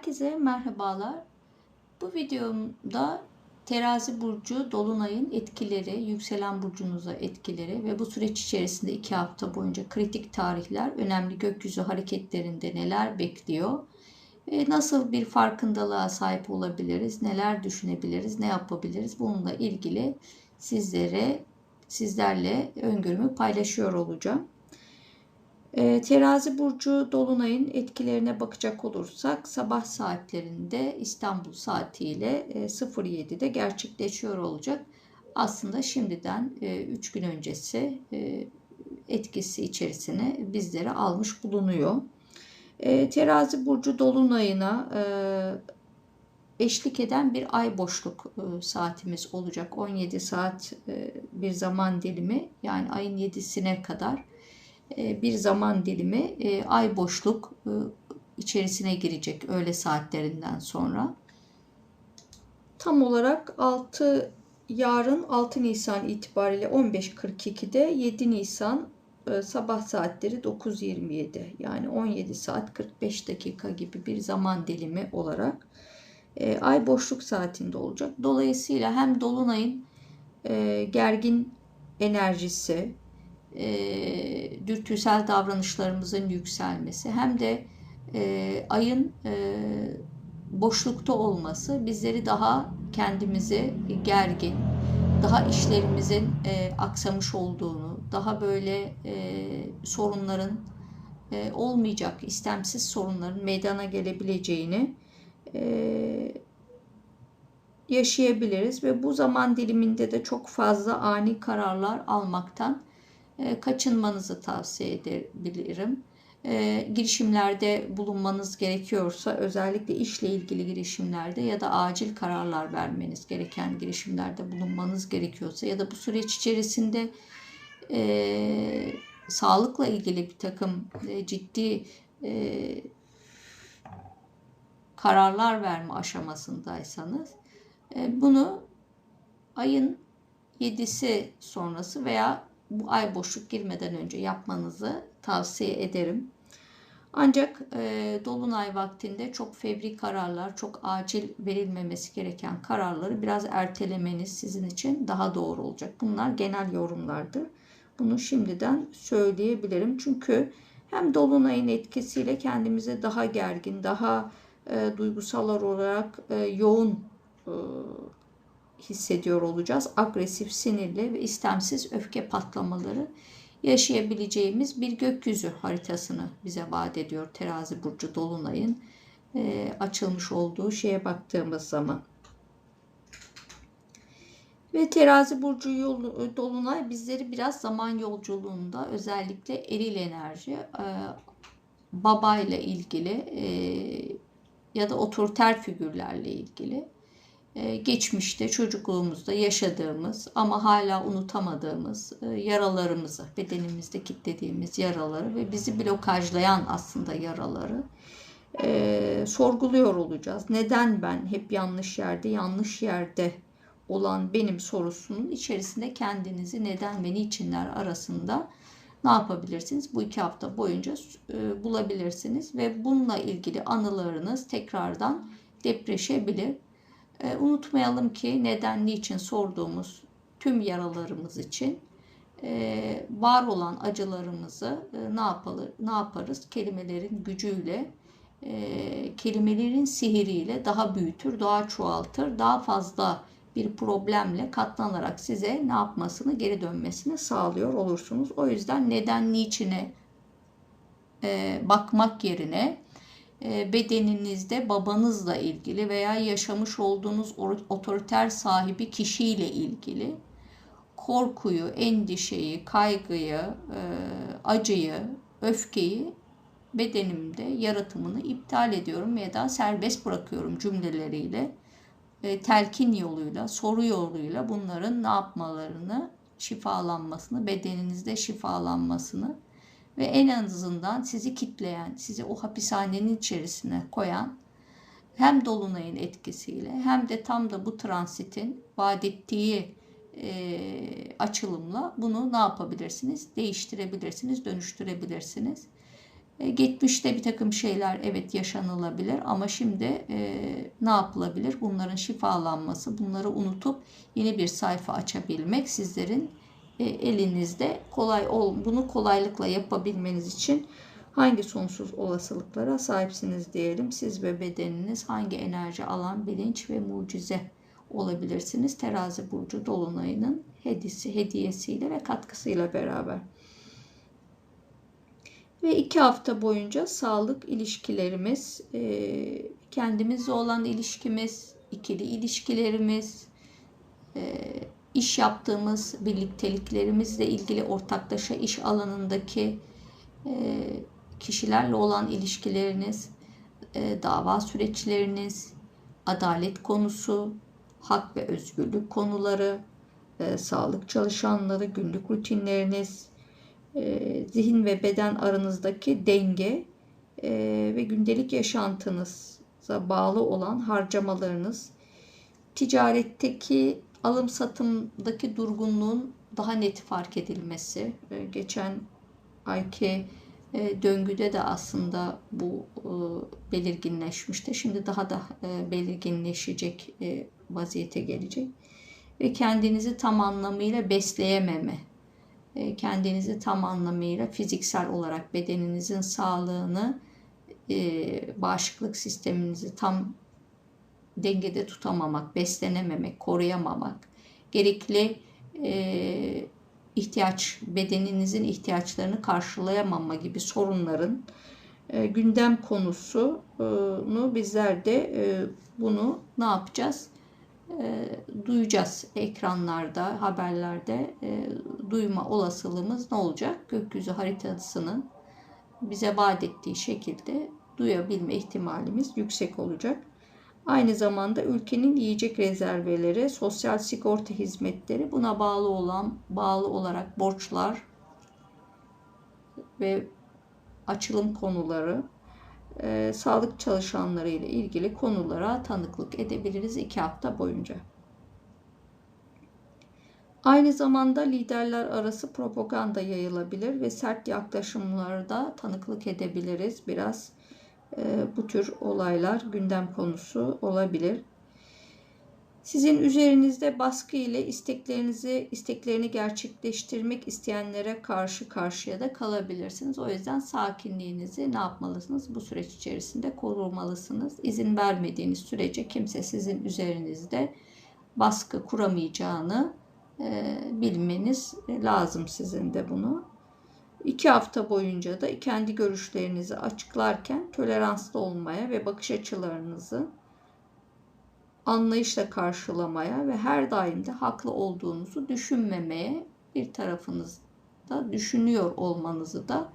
Herkese merhabalar. Bu videomda terazi burcu dolunayın etkileri, yükselen burcunuza etkileri ve bu süreç içerisinde iki hafta boyunca kritik tarihler, önemli gökyüzü hareketlerinde neler bekliyor, ve nasıl bir farkındalığa sahip olabiliriz, neler düşünebiliriz, ne yapabiliriz bununla ilgili sizlere sizlerle öngörümü paylaşıyor olacağım. E, terazi burcu dolunayın etkilerine bakacak olursak sabah saatlerinde İstanbul saatiyle e, 07'de gerçekleşiyor olacak. Aslında şimdiden 3 e, gün öncesi e, etkisi içerisine bizleri almış bulunuyor. E, terazi burcu dolunayına e, eşlik eden bir ay boşluk e, saatimiz olacak. 17 saat e, bir zaman dilimi yani ayın 7'sine kadar bir zaman dilimi e, ay boşluk e, içerisine girecek öğle saatlerinden sonra. Tam olarak 6 yarın 6 Nisan itibariyle 15.42'de 7 Nisan sabah saatleri 9.27 yani 17 saat 45 dakika gibi bir zaman dilimi olarak ay boşluk saatinde olacak. Dolayısıyla hem dolunayın gergin enerjisi, e, dürtüsel davranışlarımızın yükselmesi hem de e, ayın e, boşlukta olması bizleri daha kendimizi gergin, daha işlerimizin e, aksamış olduğunu, daha böyle e, sorunların e, olmayacak, istemsiz sorunların meydana gelebileceğini e, yaşayabiliriz ve bu zaman diliminde de çok fazla ani kararlar almaktan kaçınmanızı tavsiye edebilirim. E, girişimlerde bulunmanız gerekiyorsa özellikle işle ilgili girişimlerde ya da acil kararlar vermeniz gereken girişimlerde bulunmanız gerekiyorsa ya da bu süreç içerisinde e, sağlıkla ilgili bir takım e, ciddi e, kararlar verme aşamasındaysanız e, bunu ayın 7'si sonrası veya bu ay boşluk girmeden önce yapmanızı tavsiye ederim. Ancak e, dolunay vaktinde çok fevri kararlar, çok acil verilmemesi gereken kararları biraz ertelemeniz sizin için daha doğru olacak. Bunlar genel yorumlardır. Bunu şimdiden söyleyebilirim. Çünkü hem dolunayın etkisiyle kendimizi daha gergin, daha e, duygusal olarak e, yoğun e, hissediyor olacağız. Agresif, sinirli ve istemsiz öfke patlamaları yaşayabileceğimiz bir gökyüzü haritasını bize vaat ediyor terazi burcu dolunayın e, açılmış olduğu şeye baktığımız zaman. Ve terazi burcu yol, dolunay bizleri biraz zaman yolculuğunda özellikle eril enerji, e, babayla ilgili e, ya da otoriter figürlerle ilgili geçmişte çocukluğumuzda yaşadığımız ama hala unutamadığımız e, yaralarımızı, bedenimizde kilitlediğimiz yaraları ve bizi blokajlayan aslında yaraları e, sorguluyor olacağız. Neden ben hep yanlış yerde, yanlış yerde olan benim sorusunun içerisinde kendinizi neden ve niçinler arasında ne yapabilirsiniz? Bu iki hafta boyunca e, bulabilirsiniz ve bununla ilgili anılarınız tekrardan depreşebilir e, unutmayalım ki neden, niçin sorduğumuz tüm yaralarımız için e, var olan acılarımızı e, ne yapalım, ne yaparız? Kelimelerin gücüyle, e, kelimelerin sihiriyle daha büyütür, daha çoğaltır, daha fazla bir problemle katlanarak size ne yapmasını, geri dönmesini sağlıyor olursunuz. O yüzden neden, niçine e, bakmak yerine bedeninizde babanızla ilgili veya yaşamış olduğunuz otoriter sahibi kişiyle ilgili korkuyu, endişeyi, kaygıyı, e, acıyı, öfkeyi bedenimde yaratımını iptal ediyorum ya da serbest bırakıyorum cümleleriyle e, telkin yoluyla, soru yoluyla bunların ne yapmalarını, şifalanmasını, bedeninizde şifalanmasını ve en azından sizi kitleyen, sizi o hapishanenin içerisine koyan hem dolunayın etkisiyle hem de tam da bu transitin vaat ettiği e, açılımla bunu ne yapabilirsiniz? Değiştirebilirsiniz, dönüştürebilirsiniz. E, geçmişte bir takım şeyler evet yaşanılabilir ama şimdi e, ne yapılabilir? Bunların şifalanması, bunları unutup yeni bir sayfa açabilmek sizlerin elinizde kolay ol bunu kolaylıkla yapabilmeniz için hangi sonsuz olasılıklara sahipsiniz diyelim. Siz ve bedeniniz hangi enerji alan bilinç ve mucize olabilirsiniz. Terazi burcu dolunayının hedisi, hediyesiyle ve katkısıyla beraber. Ve iki hafta boyunca sağlık ilişkilerimiz, e, kendimizle olan ilişkimiz, ikili ilişkilerimiz, e, iş yaptığımız birlikteliklerimizle ilgili ortaklaşa iş alanındaki e, kişilerle olan ilişkileriniz, dava süreçleriniz, adalet konusu, hak ve özgürlük konuları, sağlık çalışanları, günlük rutinleriniz, e, zihin ve beden aranızdaki denge e, ve gündelik yaşantınıza bağlı olan harcamalarınız, ticaretteki alım satımdaki durgunluğun daha net fark edilmesi, e, geçen ayki e, döngüde de aslında bu e, belirginleşmişti. Şimdi daha da belirginleşecek vaziyete gelecek ve kendinizi tam anlamıyla besleyememe kendinizi tam anlamıyla fiziksel olarak bedeninizin sağlığını, bağışıklık sisteminizi tam dengede tutamamak, beslenememek, koruyamamak, gerekli e, ihtiyaç, bedeninizin ihtiyaçlarını karşılayamama gibi sorunların gündem konusunu bizler de bunu ne yapacağız? e, duyacağız ekranlarda, haberlerde e, duyma olasılığımız ne olacak? Gökyüzü haritasının bize vaat ettiği şekilde duyabilme ihtimalimiz yüksek olacak. Aynı zamanda ülkenin yiyecek rezerveleri, sosyal sigorta hizmetleri, buna bağlı olan bağlı olarak borçlar ve açılım konuları e, sağlık çalışanları ile ilgili konulara tanıklık edebiliriz iki hafta boyunca. Aynı zamanda liderler arası propaganda yayılabilir ve sert yaklaşımlarda tanıklık edebiliriz. Biraz bu tür olaylar gündem konusu olabilir. Sizin üzerinizde baskı ile isteklerinizi, isteklerini gerçekleştirmek isteyenlere karşı karşıya da kalabilirsiniz. O yüzden sakinliğinizi ne yapmalısınız? Bu süreç içerisinde korumalısınız. İzin vermediğiniz sürece kimse sizin üzerinizde baskı kuramayacağını e, bilmeniz lazım sizin de bunu. İki hafta boyunca da kendi görüşlerinizi açıklarken toleranslı olmaya ve bakış açılarınızı anlayışla karşılamaya ve her daim de haklı olduğunuzu düşünmemeye bir tarafınızda düşünüyor olmanızı da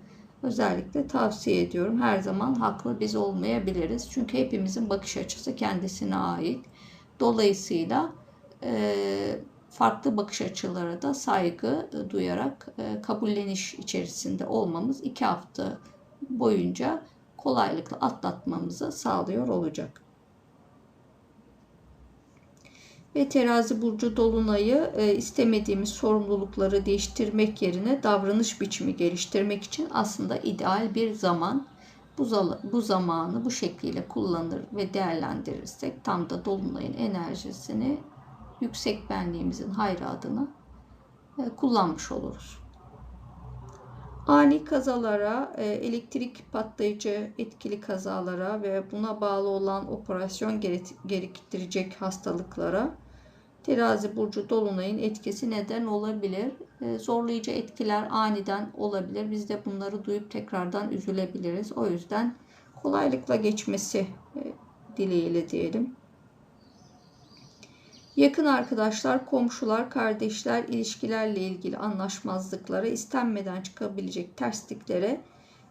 özellikle tavsiye ediyorum. Her zaman haklı biz olmayabiliriz. Çünkü hepimizin bakış açısı kendisine ait. Dolayısıyla e, farklı bakış açılara da saygı duyarak e, kabulleniş içerisinde olmamız iki hafta boyunca kolaylıkla atlatmamızı sağlıyor olacak. ve terazi burcu dolunayı e, istemediğimiz sorumlulukları değiştirmek yerine davranış biçimi geliştirmek için aslında ideal bir zaman. Bu, bu zamanı bu şekliyle kullanır ve değerlendirirsek tam da dolunayın enerjisini yüksek benliğimizin hayrı adına e, kullanmış oluruz. Ani kazalara, e, elektrik patlayıcı etkili kazalara ve buna bağlı olan operasyon gerektirecek hastalıklara Terazi burcu dolunayın etkisi neden olabilir. E, zorlayıcı etkiler aniden olabilir. Biz de bunları duyup tekrardan üzülebiliriz. O yüzden kolaylıkla geçmesi dileğiyle diyelim. Yakın arkadaşlar, komşular, kardeşler, ilişkilerle ilgili anlaşmazlıklara, istenmeden çıkabilecek tersliklere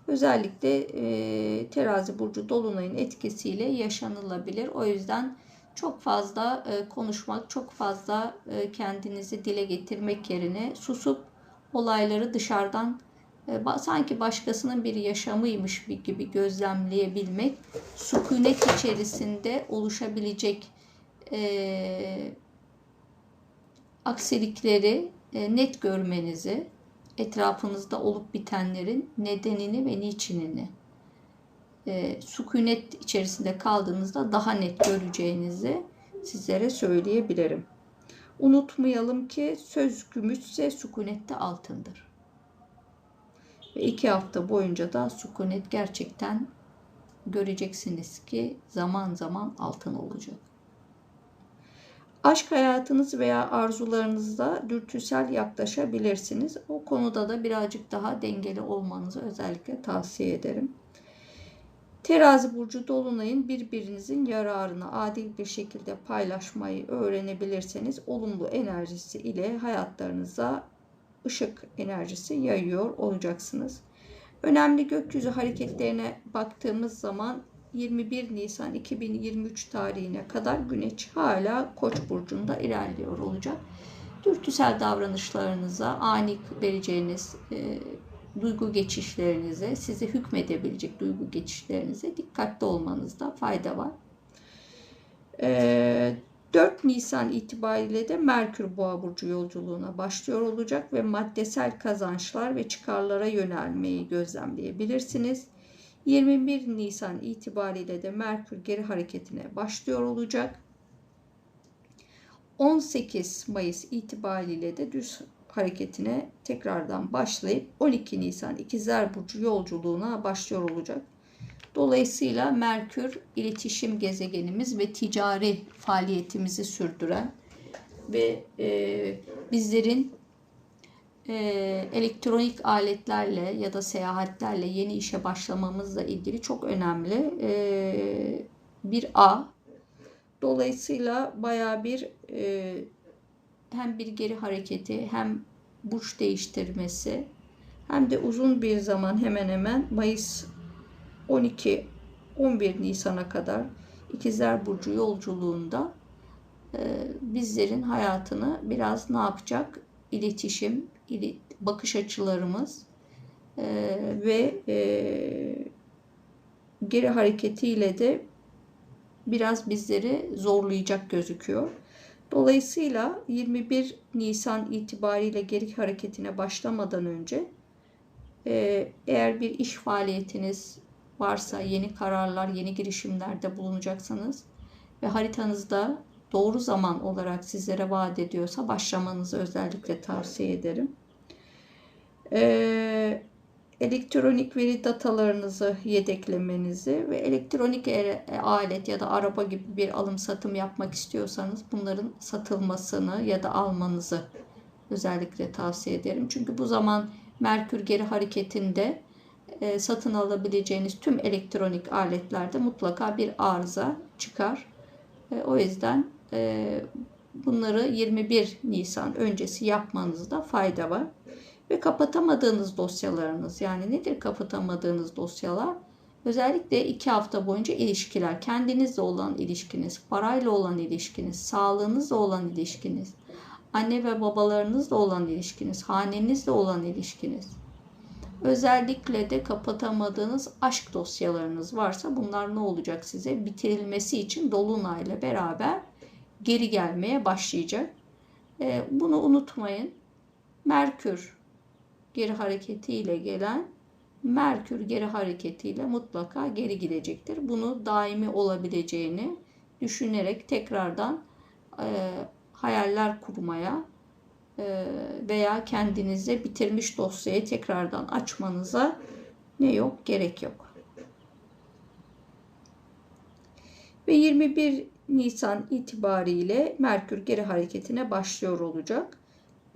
özellikle e, terazi burcu dolunayın etkisiyle yaşanılabilir. O yüzden çok fazla e, konuşmak, çok fazla e, kendinizi dile getirmek yerine susup olayları dışarıdan e, sanki başkasının bir yaşamıymış gibi gözlemleyebilmek, sükunet içerisinde oluşabilecek e, aksilikleri e, net görmenizi, etrafınızda olup bitenlerin nedenini ve niçinini e, sükunet içerisinde kaldığınızda daha net göreceğinizi sizlere söyleyebilirim. Unutmayalım ki söz gümüşse sükunette altındır. Ve iki hafta boyunca da sükunet gerçekten göreceksiniz ki zaman zaman altın olacak. Aşk hayatınız veya arzularınızda dürtüsel yaklaşabilirsiniz. O konuda da birazcık daha dengeli olmanızı özellikle tavsiye ederim. Terazi burcu dolunayın birbirinizin yararını adil bir şekilde paylaşmayı öğrenebilirseniz olumlu enerjisi ile hayatlarınıza ışık enerjisi yayıyor olacaksınız. Önemli gökyüzü hareketlerine baktığımız zaman 21 Nisan 2023 tarihine kadar Güneş hala Koç burcunda ilerliyor olacak. Dürtüsel davranışlarınıza ani vereceğiniz e, duygu geçişlerinize, sizi hükmedebilecek duygu geçişlerinize dikkatli olmanızda fayda var. E, 4 Nisan itibariyle de Merkür Boğa burcu yolculuğuna başlıyor olacak ve maddesel kazançlar ve çıkarlara yönelmeyi gözlemleyebilirsiniz. 21 Nisan itibariyle de Merkür geri hareketine başlıyor olacak. 18 Mayıs itibariyle de düz hareketine tekrardan başlayıp 12 Nisan İkizler Burcu yolculuğuna başlıyor olacak. Dolayısıyla Merkür iletişim gezegenimiz ve ticari faaliyetimizi sürdüren ve e, bizlerin e, elektronik aletlerle ya da seyahatlerle yeni işe başlamamızla ilgili çok önemli e, bir ağ. Dolayısıyla baya bir e, hem bir geri hareketi hem burç değiştirmesi hem de uzun bir zaman hemen hemen Mayıs 12 11 Nisan'a kadar İkizler Burcu yolculuğunda e, bizlerin hayatını biraz ne yapacak? İletişim, bakış açılarımız e, ve e, geri hareketiyle de biraz bizleri zorlayacak gözüküyor. Dolayısıyla 21 Nisan itibariyle geri hareketine başlamadan önce e, eğer bir iş faaliyetiniz varsa yeni kararlar, yeni girişimlerde bulunacaksanız ve haritanızda doğru zaman olarak sizlere vaat ediyorsa başlamanızı özellikle tavsiye ederim. Ee, elektronik veri datalarınızı yedeklemenizi ve elektronik alet ya da araba gibi bir alım satım yapmak istiyorsanız bunların satılmasını ya da almanızı özellikle tavsiye ederim. Çünkü bu zaman Merkür geri hareketinde e, satın alabileceğiniz tüm elektronik aletlerde mutlaka bir arıza çıkar. E, o yüzden e, bunları 21 Nisan öncesi yapmanızda fayda var. Ve kapatamadığınız dosyalarınız yani nedir kapatamadığınız dosyalar? Özellikle iki hafta boyunca ilişkiler, kendinizle olan ilişkiniz, parayla olan ilişkiniz, sağlığınızla olan ilişkiniz, anne ve babalarınızla olan ilişkiniz, hanenizle olan ilişkiniz. Özellikle de kapatamadığınız aşk dosyalarınız varsa bunlar ne olacak size? Bitirilmesi için Dolunay'la beraber geri gelmeye başlayacak. Ee, bunu unutmayın. Merkür geri hareketiyle gelen Merkür geri hareketiyle mutlaka geri gidecektir. Bunu daimi olabileceğini düşünerek tekrardan e, hayaller kurmaya e, veya kendinize bitirmiş dosyayı tekrardan açmanıza ne yok gerek yok. Ve 21 Nisan itibariyle Merkür geri hareketine başlıyor olacak.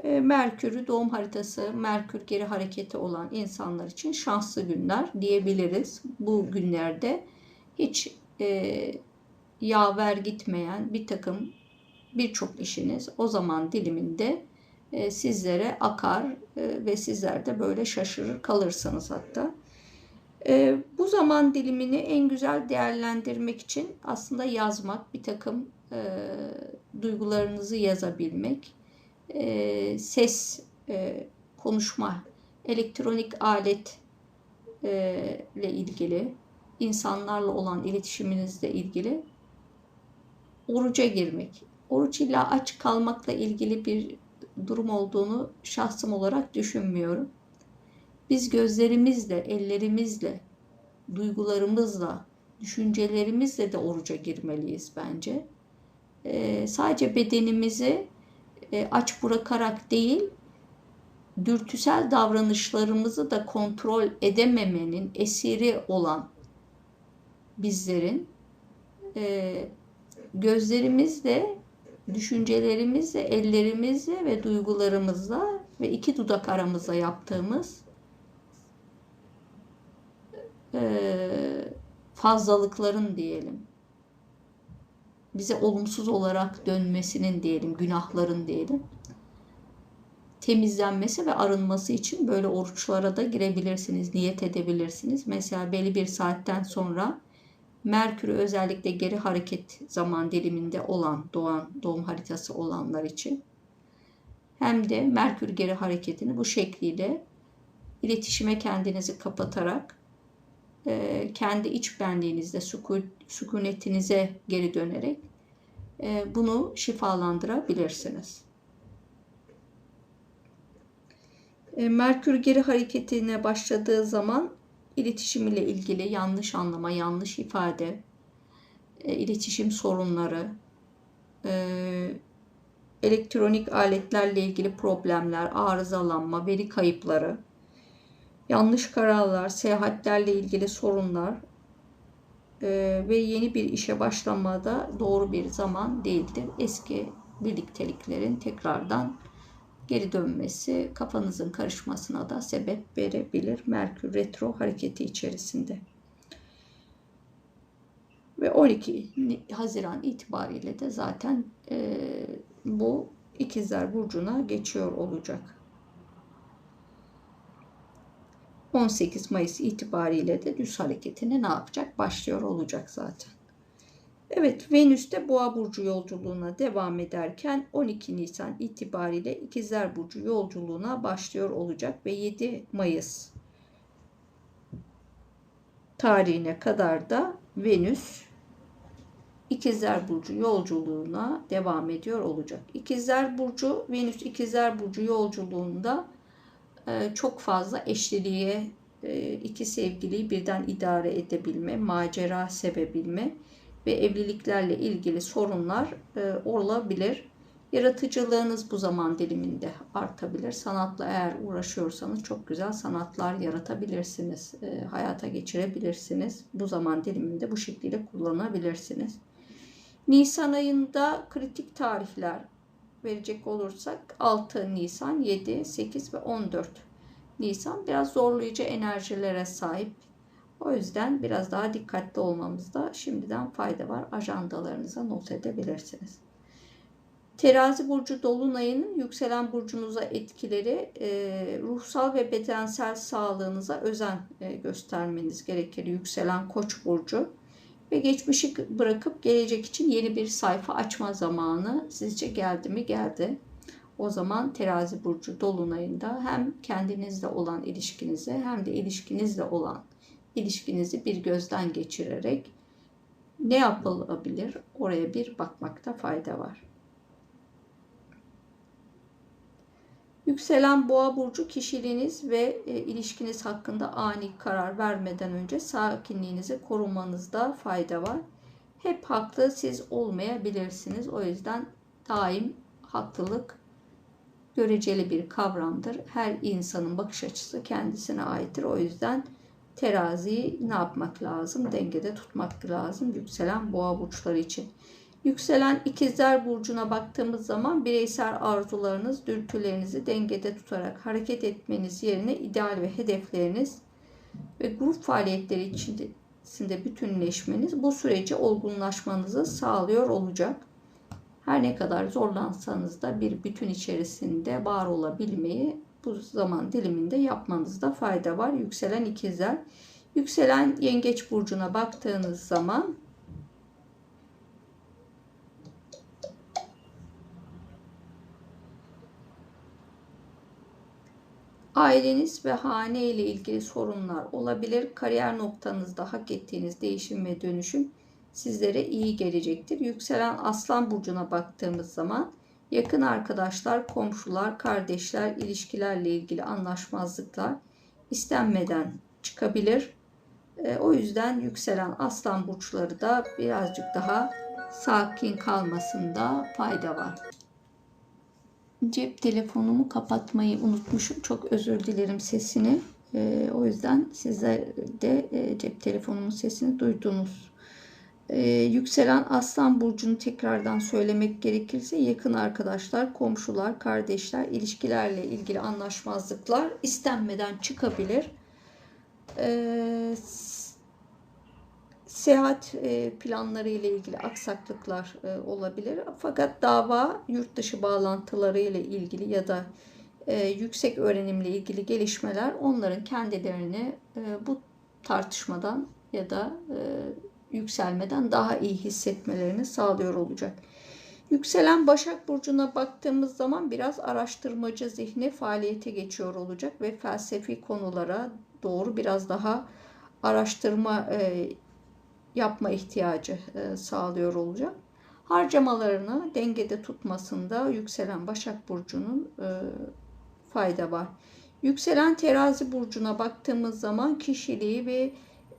E, Merkür'ü doğum haritası, Merkür geri hareketi olan insanlar için şanslı günler diyebiliriz. Bu günlerde hiç e, yaver gitmeyen bir takım birçok işiniz o zaman diliminde e, sizlere akar e, ve sizler de böyle şaşırır kalırsınız hatta. E, bu zaman dilimini en güzel değerlendirmek için aslında yazmak, bir takım e, duygularınızı yazabilmek, e, ses, e, konuşma, elektronik alet e, ilgili, insanlarla olan iletişiminizle ilgili oruca girmek. Oruç illa aç kalmakla ilgili bir durum olduğunu şahsım olarak düşünmüyorum. Biz gözlerimizle, ellerimizle duygularımızla, düşüncelerimizle de oruca girmeliyiz bence. Ee, sadece bedenimizi e, aç bırakarak değil, dürtüsel davranışlarımızı da kontrol edememenin esiri olan bizlerin e, gözlerimizle, düşüncelerimizle, ellerimizle ve duygularımızla ve iki dudak aramızda yaptığımız e, fazlalıkların diyelim bize olumsuz olarak dönmesinin diyelim, günahların diyelim temizlenmesi ve arınması için böyle oruçlara da girebilirsiniz, niyet edebilirsiniz. Mesela belli bir saatten sonra Merkür özellikle geri hareket zaman diliminde olan doğan doğum haritası olanlar için hem de Merkür geri hareketini bu şekliyle iletişime kendinizi kapatarak e, kendi iç benliğinizde sükunetinize geri dönerek e, bunu şifalandırabilirsiniz. E, Merkür geri hareketine başladığı zaman iletişim ile ilgili yanlış anlama, yanlış ifade, iletişim sorunları, elektronik aletlerle ilgili problemler, arızalanma, veri kayıpları, yanlış kararlar, seyahatlerle ilgili sorunlar ve yeni bir işe başlamada doğru bir zaman değildir. Eski birlikteliklerin tekrardan geri dönmesi kafanızın karışmasına da sebep verebilir Merkür retro hareketi içerisinde. Ve 12 Haziran itibariyle de zaten e, bu ikizler burcuna geçiyor olacak. 18 Mayıs itibariyle de düz hareketine ne yapacak? Başlıyor olacak zaten. Evet Venüs de Boğa burcu yolculuğuna devam ederken 12 Nisan itibariyle İkizler burcu yolculuğuna başlıyor olacak ve 7 Mayıs tarihine kadar da Venüs İkizler burcu yolculuğuna devam ediyor olacak. İkizler burcu Venüs İkizler burcu yolculuğunda çok fazla eşliliğe e, iki sevgiliyi birden idare edebilme, macera sevebilme ve evliliklerle ilgili sorunlar e, olabilir. Yaratıcılığınız bu zaman diliminde artabilir. Sanatla eğer uğraşıyorsanız çok güzel sanatlar yaratabilirsiniz. E, hayata geçirebilirsiniz. Bu zaman diliminde bu şekilde kullanabilirsiniz. Nisan ayında kritik tarihler verecek olursak 6 Nisan, 7, 8 ve 14 Nisan biraz zorlayıcı enerjilere sahip o yüzden biraz daha dikkatli olmamızda şimdiden fayda var. Ajandalarınıza not edebilirsiniz. Terazi burcu dolunayının yükselen burcunuza etkileri e, ruhsal ve bedensel sağlığınıza özen e, göstermeniz gerekir. Yükselen koç burcu ve geçmişi bırakıp gelecek için yeni bir sayfa açma zamanı sizce geldi mi? Geldi. O zaman terazi burcu dolunayında hem kendinizle olan ilişkinize hem de ilişkinizle olan ilişkinizi bir gözden geçirerek ne yapılabilir oraya bir bakmakta fayda var. Yükselen boğa burcu kişiliğiniz ve e, ilişkiniz hakkında ani karar vermeden önce sakinliğinizi korumanızda fayda var. Hep haklı siz olmayabilirsiniz. O yüzden daim haklılık göreceli bir kavramdır. Her insanın bakış açısı kendisine aittir. O yüzden teraziyi ne yapmak lazım? Dengede tutmak lazım yükselen boğa burçları için. Yükselen ikizler burcuna baktığımız zaman bireysel arzularınız, dürtülerinizi dengede tutarak hareket etmeniz yerine ideal ve hedefleriniz ve grup faaliyetleri içinde bütünleşmeniz bu süreci olgunlaşmanızı sağlıyor olacak. Her ne kadar zorlansanız da bir bütün içerisinde var olabilmeyi bu zaman diliminde yapmanızda fayda var. Yükselen ikizler. Yükselen yengeç burcuna baktığınız zaman Aileniz ve hane ile ilgili sorunlar olabilir. Kariyer noktanızda hak ettiğiniz değişim ve dönüşüm sizlere iyi gelecektir. Yükselen Aslan burcuna baktığımız zaman Yakın arkadaşlar, komşular, kardeşler, ilişkilerle ilgili anlaşmazlıklar istenmeden çıkabilir. E, o yüzden yükselen aslan burçları da birazcık daha sakin kalmasında fayda var. Cep telefonumu kapatmayı unutmuşum. Çok özür dilerim sesini. E, o yüzden sizler de e, cep telefonumun sesini duydunuz. E, yükselen Aslan Burcu'nu tekrardan söylemek gerekirse yakın arkadaşlar, komşular, kardeşler, ilişkilerle ilgili anlaşmazlıklar istenmeden çıkabilir. E, seyahat e, planları ile ilgili aksaklıklar e, olabilir. Fakat dava yurt dışı bağlantıları ile ilgili ya da e, yüksek öğrenimle ilgili gelişmeler onların kendilerini bu tartışmadan ya da yükselmeden daha iyi hissetmelerini sağlıyor olacak. Yükselen Başak Burcu'na baktığımız zaman biraz araştırmacı zihni faaliyete geçiyor olacak ve felsefi konulara doğru biraz daha araştırma yapma ihtiyacı e, sağlıyor olacak. Harcamalarını dengede tutmasında yükselen Başak Burcu'nun e, fayda var. Yükselen terazi burcuna baktığımız zaman kişiliği ve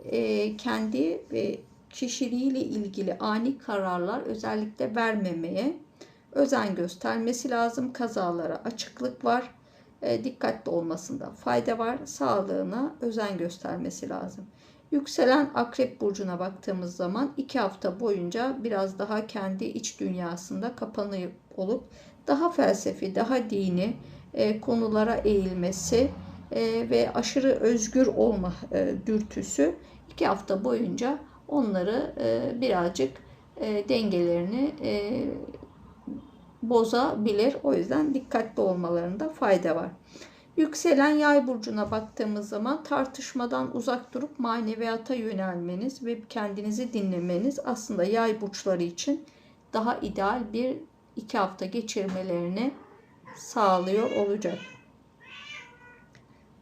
e, kendi ve kişiliğiyle ilgili ani kararlar özellikle vermemeye özen göstermesi lazım. Kazalara açıklık var. dikkatli olmasında fayda var. Sağlığına özen göstermesi lazım. Yükselen akrep burcuna baktığımız zaman iki hafta boyunca biraz daha kendi iç dünyasında kapanıp olup daha felsefi, daha dini e, konulara eğilmesi e, ve aşırı özgür olma e, dürtüsü iki hafta boyunca onları e, birazcık e, dengelerini e, bozabilir. O yüzden dikkatli olmalarında fayda var. Yükselen yay burcuna baktığımız zaman tartışmadan uzak durup maneviyata yönelmeniz ve kendinizi dinlemeniz aslında yay burçları için daha ideal bir iki hafta geçirmelerini sağlıyor olacak.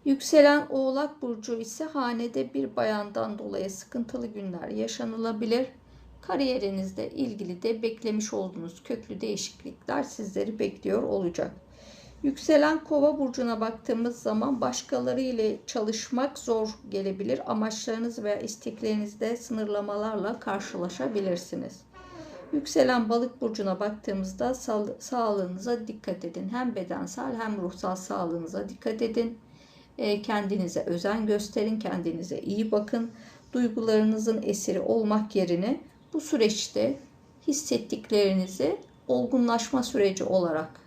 Yükselen Oğlak Burcu ise hanede bir bayandan dolayı sıkıntılı günler yaşanılabilir. Kariyerinizle ilgili de beklemiş olduğunuz köklü değişiklikler sizleri bekliyor olacak. Yükselen kova burcuna baktığımız zaman başkaları ile çalışmak zor gelebilir. Amaçlarınız veya isteklerinizde sınırlamalarla karşılaşabilirsiniz. Yükselen balık burcuna baktığımızda sağlığınıza dikkat edin. Hem bedensel hem ruhsal sağlığınıza dikkat edin. E, kendinize özen gösterin, kendinize iyi bakın. Duygularınızın esiri olmak yerine bu süreçte hissettiklerinizi olgunlaşma süreci olarak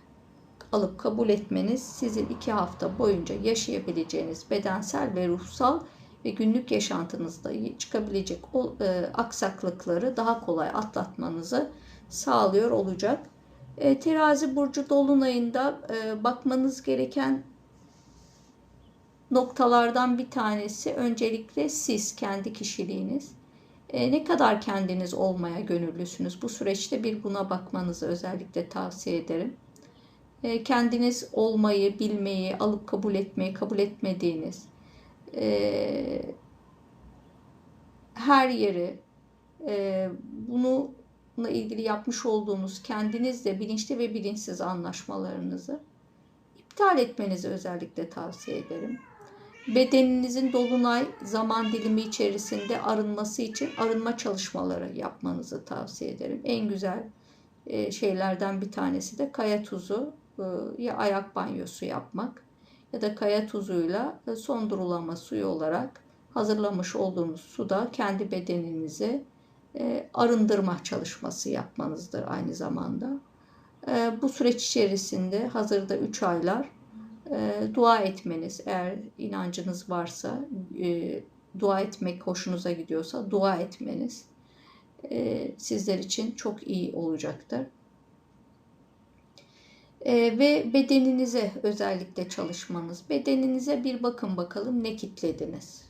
alıp kabul etmeniz sizin iki hafta boyunca yaşayabileceğiniz bedensel ve ruhsal ve günlük yaşantınızda çıkabilecek o, e, aksaklıkları daha kolay atlatmanızı sağlıyor olacak. E, terazi burcu dolunayında e, bakmanız gereken noktalardan bir tanesi öncelikle siz kendi kişiliğiniz. E, ne kadar kendiniz olmaya gönüllüsünüz? Bu süreçte bir buna bakmanızı özellikle tavsiye ederim. E, kendiniz olmayı, bilmeyi, alıp kabul etmeyi, kabul etmediğiniz e, her yeri e, bununla ilgili yapmış olduğunuz kendinizle bilinçli ve bilinçsiz anlaşmalarınızı iptal etmenizi özellikle tavsiye ederim. Bedeninizin dolunay zaman dilimi içerisinde arınması için arınma çalışmaları yapmanızı tavsiye ederim. En güzel şeylerden bir tanesi de kaya tuzu ya ayak banyosu yapmak ya da kaya tuzuyla e, son durulama suyu olarak hazırlamış olduğunuz suda kendi bedeninizi e, arındırma çalışması yapmanızdır aynı zamanda. Bu süreç içerisinde hazırda 3 aylar dua etmeniz eğer inancınız varsa dua etmek hoşunuza gidiyorsa dua etmeniz sizler için çok iyi olacaktır e, ve bedeninize özellikle çalışmanız. Bedeninize bir bakın bakalım ne kitlediniz.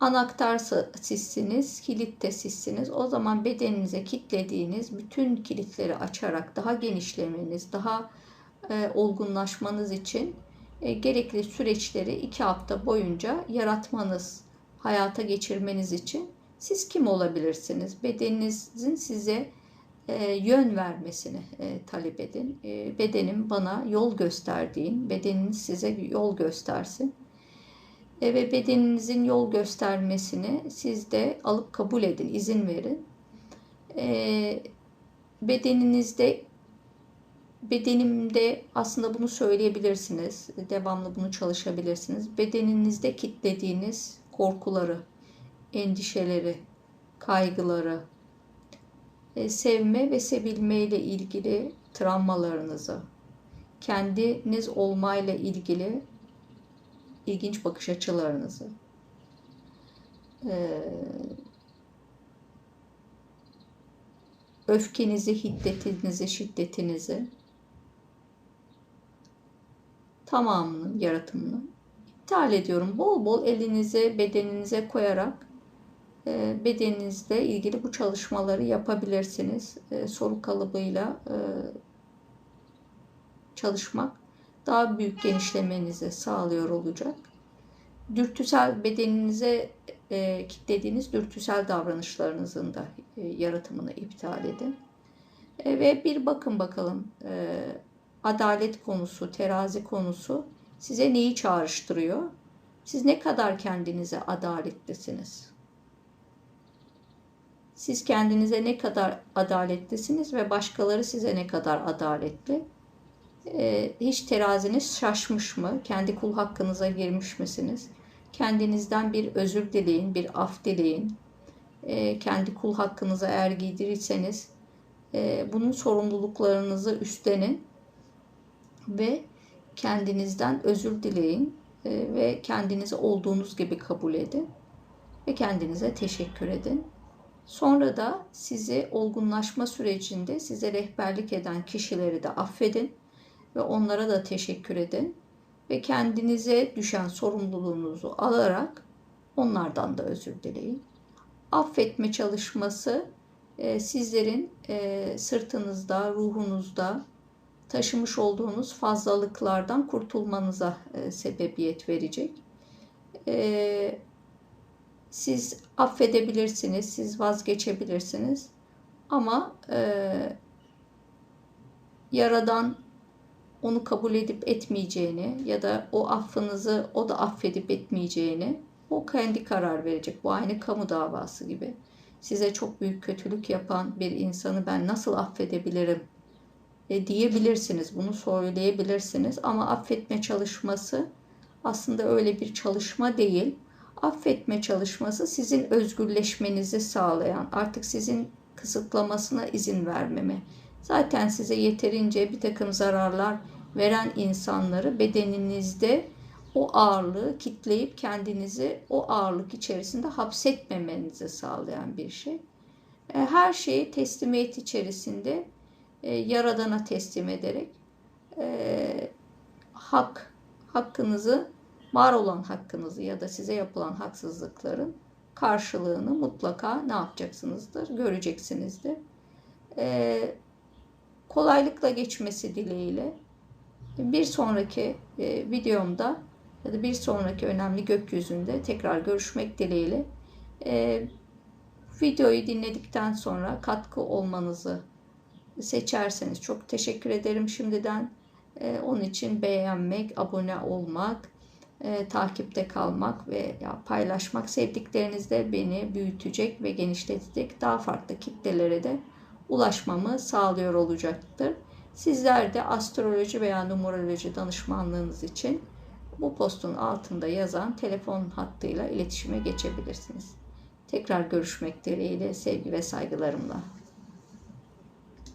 Anahtar sizsiniz, kilit de sizsiniz. O zaman bedeninize kitlediğiniz bütün kilitleri açarak daha genişlemeniz, daha e, olgunlaşmanız için e, gerekli süreçleri iki hafta boyunca yaratmanız, hayata geçirmeniz için siz kim olabilirsiniz? Bedeninizin size e, yön vermesini e, talep edin. E, bedenim bana yol gösterdiğin, bedeniniz size yol göstersin. E, ve bedeninizin yol göstermesini siz de alıp kabul edin, izin verin. E, bedeninizde bedenimde aslında bunu söyleyebilirsiniz. Devamlı bunu çalışabilirsiniz. Bedeninizde kitlediğiniz korkuları, endişeleri, kaygıları, sevme ve sevilme ile ilgili travmalarınızı, kendiniz olmayla ilgili ilginç bakış açılarınızı, e, öfkenizi, hiddetinizi, şiddetinizi, tamamını, yaratımını iptal ediyorum. Bol bol elinize, bedeninize koyarak e, bedeninizle ilgili bu çalışmaları yapabilirsiniz. E, soru kalıbıyla e, çalışmak daha büyük genişlemenizi sağlıyor olacak. Dürtüsel bedeninize e, kitlediğiniz dürtüsel davranışlarınızın da e, yaratımını iptal edin. E, ve bir bakın bakalım e, adalet konusu, terazi konusu size neyi çağrıştırıyor? Siz ne kadar kendinize adaletlisiniz? Siz kendinize ne kadar adaletlisiniz ve başkaları size ne kadar adaletli? Ee, hiç teraziniz şaşmış mı? Kendi kul hakkınıza girmiş misiniz? Kendinizden bir özür dileyin, bir af dileyin. Ee, kendi kul hakkınıza eğer giydirirseniz e, bunun sorumluluklarınızı üstlenin ve kendinizden özür dileyin e, ve kendinizi olduğunuz gibi kabul edin ve kendinize teşekkür edin. Sonra da sizi olgunlaşma sürecinde size rehberlik eden kişileri de affedin ve onlara da teşekkür edin ve kendinize düşen sorumluluğunuzu alarak onlardan da özür dileyin. Affetme çalışması e, sizlerin e, sırtınızda, ruhunuzda taşımış olduğunuz fazlalıklardan kurtulmanıza e, sebebiyet verecek. Siz affedebilirsiniz, siz vazgeçebilirsiniz ama Yaradan onu kabul edip etmeyeceğini ya da o affınızı o da affedip etmeyeceğini o kendi karar verecek. Bu aynı kamu davası gibi. Size çok büyük kötülük yapan bir insanı ben nasıl affedebilirim e, diyebilirsiniz. Bunu söyleyebilirsiniz ama affetme çalışması aslında öyle bir çalışma değil. Affetme çalışması sizin özgürleşmenizi sağlayan, artık sizin kısıtlamasına izin vermeme. Zaten size yeterince bir takım zararlar veren insanları bedeninizde o ağırlığı kitleyip kendinizi o ağırlık içerisinde hapsetmemenizi sağlayan bir şey. E, her şeyi teslimiyet içerisinde e, Yaradan'a teslim ederek e, hak, hakkınızı, var olan hakkınızı ya da size yapılan haksızlıkların karşılığını mutlaka ne yapacaksınızdır? Göreceksinizdir. Kolaylıkla geçmesi dileğiyle bir sonraki e, videomda ya da bir sonraki önemli gökyüzünde tekrar görüşmek dileğiyle. E, videoyu dinledikten sonra katkı olmanızı seçerseniz çok teşekkür ederim şimdiden. E, onun için beğenmek, abone olmak, e, takipte kalmak ve ya, paylaşmak sevdiklerinizle beni büyütecek ve genişletecek daha farklı kitlelere de ulaşmamı sağlıyor olacaktır. Sizler de astroloji veya numeroloji danışmanlığınız için bu postun altında yazan telefon hattıyla iletişime geçebilirsiniz. Tekrar görüşmek dileğiyle sevgi ve saygılarımla.